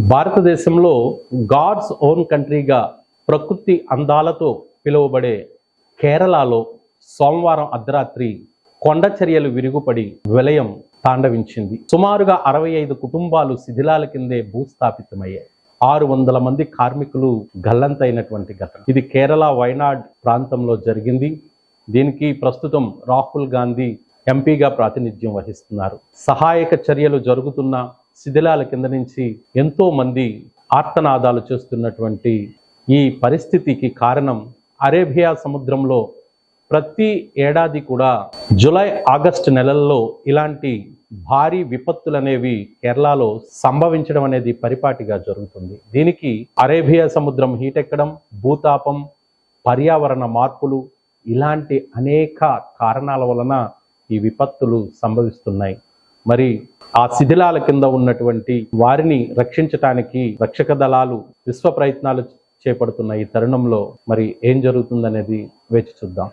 భారతదేశంలో God's own కంట్రీగా ప్రకృతి అందాలతో పిలువబడే కేరళలో సోమవారం అర్ధరాత్రి కొండ చర్యలు విరుగుపడి విలయం తాండవించింది. సుమారుగా అరవై ఐదు కుటుంబాలు శిథిలాల కిందే భూస్థాపితమయ్యాయి. ఆరు వందల మంది కార్మికులు గల్లంతైనటువంటి ఘటన. ఇది కేరళ వైనాడ్ ప్రాంతంలో జరిగింది. దీనికి ప్రస్తుతం రాహుల్ గాంధీ ఎంపీగా ప్రాతినిధ్యం వహిస్తున్నారు. సహాయక చర్యలు జరుగుతున్న శిథిలాల కింద నుంచి ఎంతోమంది ఆర్తనాదాలు చేస్తున్నటువంటి ఈ పరిస్థితికి కారణం అరేబియా సముద్రంలో ప్రతి ఏడాది కూడా జూలై ఆగస్టు నెలల్లో ఇలాంటి భారీ విపత్తులు అనేవి కేరళలో సంభవించడం అనేది పరిపాటిగా జరుగుతుంది. దీనికి అరేబియా సముద్రం హీట్ ఎక్కడం భూతాపం పర్యావరణ మార్పులు ఇలాంటి అనేక కారణాల వలన ఈ విపత్తులు సంభవిస్తున్నాయి. మరి ఆ శిథిలాల కింద ఉన్నటువంటి వారిని రక్షించటానికి రక్షక దళాలు విశ్వ ప్రయత్నాలు చేపడుతున్న ఈ తరుణంలో మరి ఏం జరుగుతుందనేది వేచి చూద్దాం.